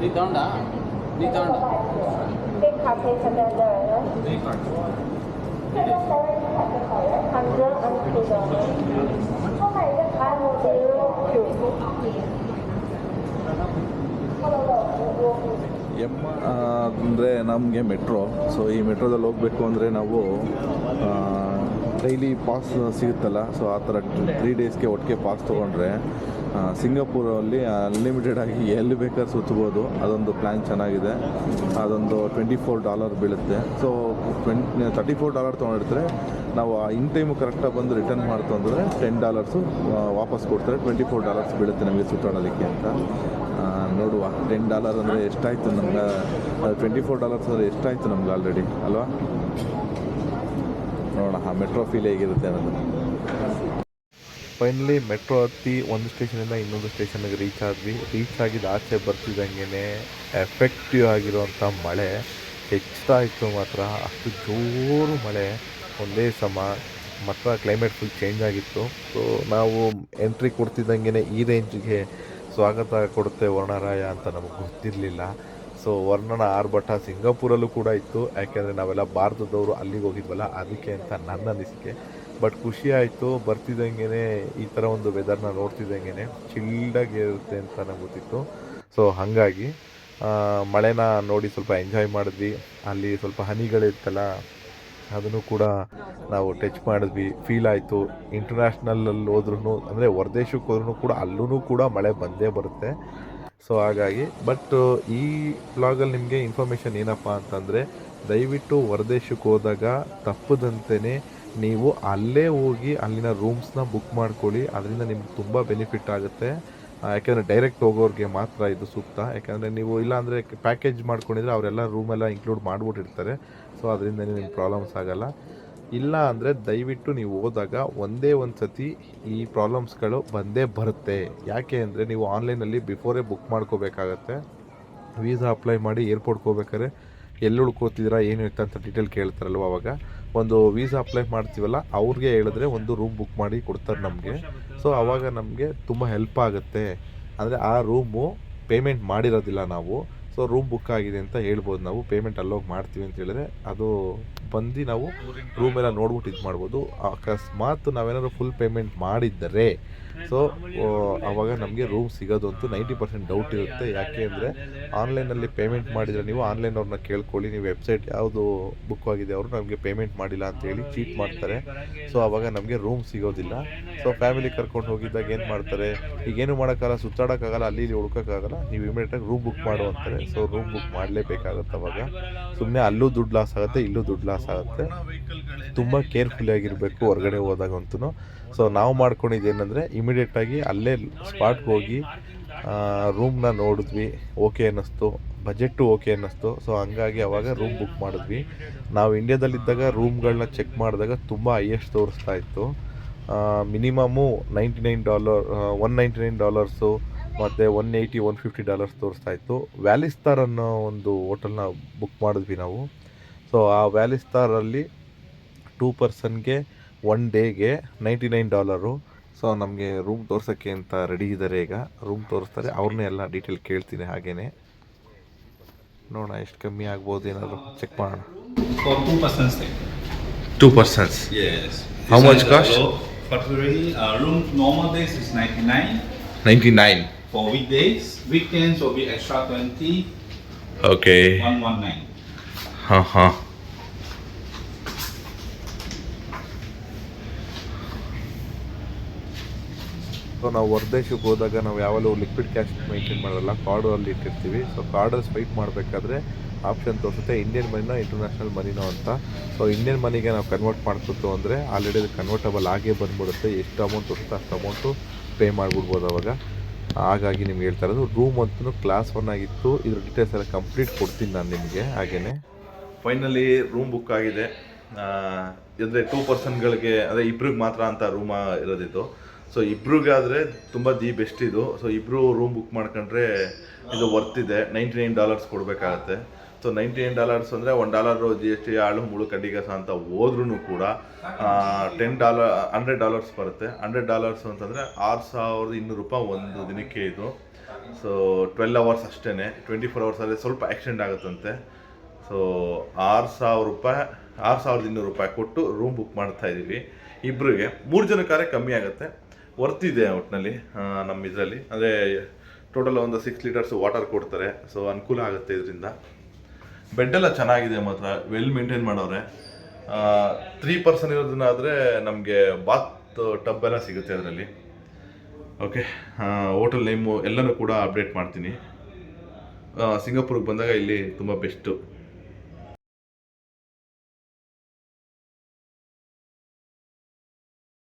ನೀ ತಗೊಂಡ ನೀ ತಗೊಂಡ ಎಂ ಅಂದರೆ ನಮಗೆ ಮೆಟ್ರೋ. ಸೊ ಈ ಮೆಟ್ರೋದಲ್ಲಿ ಹೋಗಬೇಕು ಅಂದರೆ ನಾವು ಡೈಲಿ ಪಾಸ್ ಸಿಗುತ್ತಲ್ಲ? ಸೊ ಆ ಥರ ತ್ರೀ ಡೇಸ್ಗೆ ಒಟ್ಟಿಗೆ ಪಾಸ್ ತೊಗೊಂಡ್ರೆ ಸಿಂಗಾಪುರಲ್ಲಿ ಅನ್ಲಿಮಿಟೆಡ್ ಆಗಿ ಎಲ್ಲಿ ಬೇಕಾದ್ರೂ ಸುತ್ತಬೋದು ಅದೊಂದು ಪ್ಲ್ಯಾನ್ ಚೆನ್ನಾಗಿದೆ. ಅದೊಂದು ಟ್ವೆಂಟಿ ಫೋರ್ ಡಾಲರ್ ಬೀಳುತ್ತೆ. So twenty thirty four dollar ತೊಗೊಂಡಿರ್ತಾರೆ. ನಾವು ಆ ಇನ್ ಟೈಮು ಕರೆಕ್ಟಾಗಿ ಬಂದು ರಿಟರ್ನ್ ಮಾಡ್ತು ಅಂದರೆ ಟೆನ್ ಡಾಲರ್ಸು ವಾಪಸ್ ಕೊಡ್ತಾರೆ. ಟ್ವೆಂಟಿ ಫೋರ್ ಡಾಲರ್ಸ್ ಬೀಳುತ್ತೆ ನಮಗೆ ಸುತ್ತಾಡೋದಕ್ಕೆ ಅಂತ. ನೋಡುವ. ಟೆನ್ ಡಾಲರ್ ಅಂದರೆ ಎಷ್ಟಾಯಿತು ನಮ್ಗೆ? ಟ್ವೆಂಟಿ ಫೋರ್ ಡಾಲರ್ಸ್ ಅಂದರೆ ಎಷ್ಟಾಯಿತು ನಮ್ಗೆ ಆಲ್ರೆಡಿ ಅಲ್ವಾ? ನೋಡೋಣ. ಆ ಮೆಟ್ರೋ ಫೀಲ್ ಹೇಗಿರುತ್ತೆ ಅನ್ನೋದು. ಫೈನಲಿ ಮೆಟ್ರೋ ಹತ್ತಿ ಒಂದು ಸ್ಟೇಷನಿಂದ ಇನ್ನೊಂದು ಸ್ಟೇಷನ್ಗೆ ರೀಚ್ ಆದ್ವಿ. ರೀಚ್ ಆಗಿದ್ದು ಆಚೆ ಬರ್ತಿದ್ದಂಗೆ ಎಫೆಕ್ಟಿವ್ ಆಗಿರುವಂಥ ಮಳೆ. ಹೆಚ್ಚುತ್ತಾ ಇತ್ತು ಮಾತ್ರ. ಅಷ್ಟು ಜೋರು ಮಳೆ. ಒಂದೇ ಸಮ. ಮಾತ್ರ ಕ್ಲೈಮೇಟ್ ಫುಲ್ ಚೇಂಜ್ ಆಗಿತ್ತು. ಸೊ ನಾವು ಎಂಟ್ರಿ ಕೊಡ್ತಿದ್ದಂಗೆ ಈ ರೇಂಜ್ಗೆ ಸ್ವಾಗತ ಕೊಡುತ್ತೆ ವರ್ಣರಾಯ ಅಂತ ನಮಗೆ ಗೊತ್ತಿರಲಿಲ್ಲ. ಸೊ ವರ್ಣನ ಆರ್ಭಟ ಸಿಂಗಾಪುರಲ್ಲೂ ಕೂಡ ಇತ್ತು. ಯಾಕೆಂದರೆ ನಾವೆಲ್ಲ ಭಾರತದವರು ಅಲ್ಲಿಗೆ ಹೋಗಿದ್ವಲ್ಲ, ಅದಕ್ಕೆ ಅಂತ ನನ್ನ ಅನಿಸಿಕೆ. ಬಟ್ ಖುಷಿ ಆಯಿತು ಬರ್ತಿದ್ದಂಗೆ ಈ ಥರ ಒಂದು ವೆದರ್ನ ನೋಡ್ತಿದ್ದಂಗೆ ಚಿಲ್ಡಾಗಿ ಇರುತ್ತೆ ಅಂತ ನನಗೆ ಗೊತ್ತಿತ್ತು. ಸೊ ಹಾಗಾಗಿ ಮಳೆನ ನೋಡಿ ಸ್ವಲ್ಪ ಎಂಜಾಯ್ ಮಾಡಿದ್ವಿ. ಅಲ್ಲಿ ಸ್ವಲ್ಪ ಹನಿಗಳಿರ್ತಲ್ಲ ಅದನ್ನು ಕೂಡ ನಾವು ಟಚ್ ಮಾಡಿದ್ವಿ. ಫೀಲ್ ಆಯಿತು. ಇಂಟರ್ನ್ಯಾಷನಲಲ್ಲಿ ಹೋದ್ರೂ ಅಂದರೆ ಹೊರದೇಶಕ್ಕೆ ಹೋದ್ರೂ ಕೂಡ ಅಲ್ಲೂ ಕೂಡ ಮಳೆ ಬಂದೇ ಬರುತ್ತೆ. ಸೊ ಹಾಗಾಗಿ ಬಟ್ ಈ ಬ್ಲಾಗಲ್ಲಿ ನಿಮಗೆ ಇನ್ಫಾರ್ಮೇಷನ್ ಏನಪ್ಪ ಅಂತಂದರೆ, ದಯವಿಟ್ಟು ಹೊರದೇಶಕ್ಕೆ ಹೋದಾಗ ತಪ್ಪದಂತೆಯೇ ನೀವು ಅಲ್ಲೇ ಹೋಗಿ ಅಲ್ಲಿನ ರೂಮ್ಸ್ನ ಬುಕ್ ಮಾಡ್ಕೊಳ್ಳಿ. ಅದರಿಂದ ನಿಮ್ಗೆ ತುಂಬ ಬೆನಿಫಿಟ್ ಆಗುತ್ತೆ. ಯಾಕೆಂದರೆ ಡೈರೆಕ್ಟ್ ಹೋಗೋರಿಗೆ ಮಾತ್ರ ಇದು ಸೂಕ್ತ. ಯಾಕೆಂದರೆ ನೀವು ಇಲ್ಲಾಂದರೆ ಪ್ಯಾಕೇಜ್ ಮಾಡ್ಕೊಂಡಿದ್ರೆ ಅವರೆಲ್ಲ ರೂಮೆಲ್ಲ ಇನ್ಕ್ಲೂಡ್ ಮಾಡಿಬಿಟ್ಟಿರ್ತಾರೆ. ಸೊ ಅದರಿಂದ ನಿಮ್ಗೆ ಪ್ರಾಬ್ಲಮ್ಸ್ ಆಗಲ್ಲ. ಇಲ್ಲ ಅಂದರೆ ದಯವಿಟ್ಟು ನೀವು ಹೋದಾಗ ಒಂದೇ ಒಂದು ಸತಿ ಈ ಪ್ರಾಬ್ಲಮ್ಸ್ಗಳು ಬಂದೇ ಬರುತ್ತೆ. ಯಾಕೆ ಅಂದರೆ ನೀವು ಆನ್ಲೈನಲ್ಲಿ ಬಿಫೋರೇ ಬುಕ್ ಮಾಡ್ಕೋಬೇಕಾಗತ್ತೆ. ವೀಸಾ ಅಪ್ಲೈ ಮಾಡಿ ಏರ್ಪೋರ್ಟ್ಗೆ ಹೋಗ್ಬೇಕಾದ್ರೆ ಎಲ್ಲಿ ಉಳ್ಕೋತಿದ್ದೀರಾ, ಏನು ಇರುತ್ತೆ ಅಂತ ಡೀಟೇಲ್ ಕೇಳ್ತಾರಲ್ವ ಅವಾಗ. ಒಂದು ವೀಸಾ ಅಪ್ಲೈ ಮಾಡ್ತೀವಲ್ಲ, ಅವ್ರಿಗೆ ಹೇಳಿದ್ರೆ ಒಂದು ರೂಮ್ ಬುಕ್ ಮಾಡಿ ಕೊಡ್ತಾರೆ ನಮಗೆ. ಸೊ ಆವಾಗ ನಮಗೆ ತುಂಬ ಹೆಲ್ಪ್ ಆಗುತ್ತೆ. ಅಂದರೆ ಆ ರೂಮು ಪೇಮೆಂಟ್ ಮಾಡಿರೋದಿಲ್ಲ ನಾವು. ಸೊ ರೂಮ್ ಬುಕ್ ಆಗಿದೆ ಅಂತ ಹೇಳ್ಬೋದು ನಾವು. ಪೇಮೆಂಟ್ ಅಲ್ಲೋಗಿ ಮಾಡ್ತೀವಿ ಅಂತ ಹೇಳಿದ್ರೆ ಅದು ಬಂದು ನಾವು ರೂಮ್ ಎಲ್ಲ ನೋಡ್ಬಿಟ್ಟು ಇದು ಮಾಡ್ಬೋದು. ಅಕಸ್ಮಾತ್ ನಾವೇನಾದ್ರು ಫುಲ್ ಪೇಮೆಂಟ್ ಮಾಡಿದ್ದರೆ ಸೊ ಆವಾಗ ನಮಗೆ ರೂಮ್ ಸಿಗೋದು ಅಂತೂ ನೈಂಟಿ ಪರ್ಸೆಂಟ್ ಡೌಟ್ ಇರುತ್ತೆ. ಯಾಕೆ ಅಂದರೆ ಆನ್ಲೈನಲ್ಲಿ ಪೇಮೆಂಟ್ ಮಾಡಿದರೆ ನೀವು ಆನ್ಲೈನ್ ಅವ್ರನ್ನ ಕೇಳ್ಕೊಳ್ಳಿ, ನೀವು ವೆಬ್ಸೈಟ್ ಯಾವುದು ಬುಕ್ ಆಗಿದೆ ಅವರು ನಮಗೆ ಪೇಮೆಂಟ್ ಮಾಡಿಲ್ಲ ಅಂತೇಳಿ ಚೀಟ್ ಮಾಡ್ತಾರೆ. ಸೊ ಆವಾಗ ನಮಗೆ ರೂಮ್ ಸಿಗೋದಿಲ್ಲ. ಸೊ ಫ್ಯಾಮಿಲಿ ಕರ್ಕೊಂಡು ಹೋಗಿದ್ದಾಗ ಏನು ಮಾಡ್ತಾರೆ? ಈಗೇನು ಮಾಡೋಕ್ಕಾಗಲ್ಲ, ಸುತ್ತಾಡೋಕ್ಕಾಗಲ್ಲ, ಅಲ್ಲಿ ಇಲ್ಲಿ ಹುಡ್ಕೋಕ್ಕಾಗಲ್ಲ. ನೀವು ಇಮಿಡಿಯೇಟಾಗಿ ರೂಮ್ ಬುಕ್ ಮಾಡು ಅಂತಾರೆ. ಸೊ ರೂಮ್ ಬುಕ್ ಮಾಡಲೇಬೇಕಾಗುತ್ತೆ ಅವಾಗ. ಸುಮ್ಮನೆ ಅಲ್ಲೂ ದುಡ್ಡು ಲಾಸ್ ಆಗುತ್ತೆ, ಇಲ್ಲೂ ದುಡ್ಡು ಲಾಸ್ ಆಗುತ್ತೆ. ತುಂಬ ಕೇರ್ಫುಲ್ ಆಗಿರಬೇಕು ಹೊರಗಡೆ ಹೋದಾಗಂತೂ ಸೊ ನಾವು ಮಾಡ್ಕೊಂಡಿದ್ದು ಏನಂದರೆ ಇಮಿಡಿಯೇಟಾಗಿ ಅಲ್ಲೇ ಸ್ಪಾಟ್ಗೆ ಹೋಗಿ ರೂಮ್ನ ನೋಡಿದ್ವಿ ಓಕೆ ಅನ್ನಿಸ್ತು. ಬಜೆಟ್ಟು ಓಕೆ ಅನ್ನಿಸ್ತು. ಸೊ ಹಂಗಾಗಿ ಅವಾಗ ರೂಮ್ ಬುಕ್ ಮಾಡಿದ್ವಿ. ನಾವು ಇಂಡ್ಯಾದಲ್ಲಿದ್ದಾಗ ರೂಮ್ಗಳನ್ನ ಚೆಕ್ ಮಾಡಿದಾಗ ತುಂಬ ಹೈಯೆಸ್ಟ್ ತೋರಿಸ್ತಾ ಇತ್ತು. Minimum ninety nine dollar one ninety nine dollars ಮತ್ತು one eighty one fifty dollars ತೋರಿಸ್ತಾ ಇತ್ತು. ವ್ಯಾಲಿಸ್ತಾರ್ ಅನ್ನೋ ಒಂದು ಹೋಟೆಲ್ನ ಬುಕ್ ಮಾಡಿದ್ವಿ ನಾವು. ಸೊ ಆ ವ್ಯಾಲಿ ಸ್ಟಾರಲ್ಲಿ ಟೂ ಪರ್ಸನ್ಗೆ ಒನ್ ಡೇಗೆ ನೈಂಟಿ ನೈನ್ ಡಾಲರು ಸೊ ನಮಗೆ ರೂಮ್ ತೋರ್ಸೋಕ್ಕೆ ಅಂತ ರೆಡಿ ಇದ್ದಾರೆ ಈಗ ರೂಮ್ ತೋರಿಸ್ತಾರೆ ಅವ್ರನ್ನೇ ಎಲ್ಲ ಡೀಟೇಲ್ ಕೇಳ್ತೀನಿ ಹಾಗೇ ನೋಡೋಣ ಎಷ್ಟು ಕಮ್ಮಿ ಆಗ್ಬೋದು ಏನಾದರೂ ಚೆಕ್ ಮಾಡೋಣ For two persons stay. Two persons Yes. How This much one is cost? low. For free, uh, room normal days is 99. ನೈಂಟಿ ನೈನ್ For weekdays, weekends will be extra 20, okay 119. ಹಾಂ ಹಾಂ ಸೊ ನಾವು ಹೊರದೇಶಕ್ಕೆ ಹೋದಾಗ ನಾವು ಯಾವಾಗಲೂ ಲಿಕ್ವಿಡ್ ಕ್ಯಾಶ್ ಮೈಂಟೈನ್ ಮಾಡಲ್ಲ. ಕಾರ್ಡ್ ಅಲ್ಲಿ ಇಟ್ಟಿರ್ತೀವಿ. ಸೊ ಕಾರ್ಡಲ್ಲಿ ಸ್ವೈಪ್ ಮಾಡಬೇಕಾದ್ರೆ ಆಪ್ಷನ್ ತೋರಿಸುತ್ತೆ. ಇಂಡಿಯನ್ ಮನಿನೋ ಇಂಟರ್ನ್ಯಾಷನಲ್ ಮನಿನೋ ಅಂತ. ಸೊ ಇಂಡಿಯನ್ ಮನಿಗೆ ನಾವು ಕನ್ವರ್ಟ್ ಮಾಡ್ಕೊತು ಅಂದರೆ ಆಲ್ರೆಡಿ ಅದು ಕನ್ವರ್ಟಬಲ್ ಆಗೇ ಬಂದ್ಬಿಡುತ್ತೆ. ಎಷ್ಟು ಅಮೌಂಟ್ ತೋರಿಸುತ್ತೆ ಅಷ್ಟು ಅಮೌಂಟು ಪೇ ಮಾಡಿಬಿಡ್ಬೋದು ಅವಾಗ. ಹಾಗಾಗಿ ನಿಮ್ಗೆ ಹೇಳ್ತಾ ಇರೋದು ರೂಮ್ ಅಂತೂ ಕ್ಲಾಸ್ ಒನ್ ಆಗಿತ್ತು. ಇದ್ರ ಡೀಟೇಲ್ಸ್ ಎಲ್ಲ ಕಂಪ್ಲೀಟ್ ಕೊಡ್ತೀನಿ ನಾನು ನಿಮಗೆ. ಹಾಗೇನೆ. ಫೈನಲಿ ರೂಮ್ ಬುಕ್ ಆಗಿದೆ. ಅಂದರೆ ಟೂ ಪರ್ಸನ್ಗಳಿಗೆ ಅಂದರೆ ಇಬ್ರಿಗೆ ಮಾತ್ರ ಅಂತ ರೂಮ ಇರೋದಿತ್ತು. ಸೊ ಇಬ್ರಿಗಾದರೆ ತುಂಬ ದಿ ಬೆಸ್ಟ್ ಇದು. ಸೊ ಇಬ್ಬರು ರೂಮ್ ಬುಕ್ ಮಾಡ್ಕೊಂಡ್ರೆ ಇದು ವರ್ತ್ ಇದೆ. ನೈಂಟಿ ನೈನ್ ಡಾಲರ್ಸ್ ಕೊಡಬೇಕಾಗತ್ತೆ. ಸೊ ನೈಂಟಿ ನೈನ್ ಡಾಲರ್ಸ್ ಅಂದರೆ one dollar G S T ಆಳು ಮುಳು ಕಡ್ಡಿಗಸ ಅಂತ ಹೋದ್ರೂ ಕೂಡ ಟೆನ್ ಡಾಲರ್ ಹಂಡ್ರೆಡ್ ಡಾಲರ್ಸ್ ಬರುತ್ತೆ. ಹಂಡ್ರೆಡ್ ಡಾಲರ್ಸ್ ಅಂತಂದರೆ ಆರು ಸಾವಿರದ ಇನ್ನೂರು ರೂಪಾಯಿ ಒಂದು ದಿನಕ್ಕೆ ಇದು. ಸೊ ಟ್ವೆಲ್ ಅವರ್ಸ್ ಅಷ್ಟೇ ಟ್ವೆಂಟಿ ಫೋರ್ ಅವರ್ಸಲ್ಲಿ ಸ್ವಲ್ಪ ಎಕ್ಸ್ಟೆಂಡ್ ಆಗುತ್ತಂತೆ. ಸೊ ಆರು ಸಾವಿರ ರೂಪಾಯಿ, ಆರು ಸಾವಿರದ ಇನ್ನೂರು ರೂಪಾಯಿ ಕೊಟ್ಟು ರೂಮ್ ಬುಕ್ ಮಾಡ್ತಾ ಇದ್ದೀವಿ. ಇಬ್ಬರಿಗೆ ಮೂರು ಜನಕ್ಕಾದ್ರೆ ಕಮ್ಮಿ ಆಗುತ್ತೆ. ವರ್ತಿದೆ ಒಟ್ಟಿನಲ್ಲಿ ನಮ್ಮ ಇದರಲ್ಲಿ. ಅಂದರೆ ಟೋಟಲ್ ಒಂದು ಸಿಕ್ಸ್ ಲೀಟರ್ಸ್ ವಾಟರ್ ಕೊಡ್ತಾರೆ. ಸೊ ಅನುಕೂಲ ಆಗುತ್ತೆ ಇದರಿಂದ. ಬೆಡ್ ಎಲ್ಲ ಚೆನ್ನಾಗಿದೆ ಮಾತ್ರ ವೆಲ್ ಮೇಂಟೈನ್ ಮಾಡೋರೆ. ತ್ರೀ ಪರ್ಸನ್ ಇರೋದನ್ನ ಆದರೆ ನಮಗೆ ಬಾತ್ ಟಬ್ ಎಲ್ಲ ಸಿಗುತ್ತೆ ಅದರಲ್ಲಿ. ಓಕೆ ಹೋಟೆಲ್ ನೇಮು ಎಲ್ಲನೂ ಕೂಡ ಅಪ್ಡೇಟ್ ಮಾಡ್ತೀನಿ. ಸಿಂಗಾಪುರ್ಗೆ ಬಂದಾಗ ಇಲ್ಲಿ ತುಂಬ ಬೆಸ್ಟು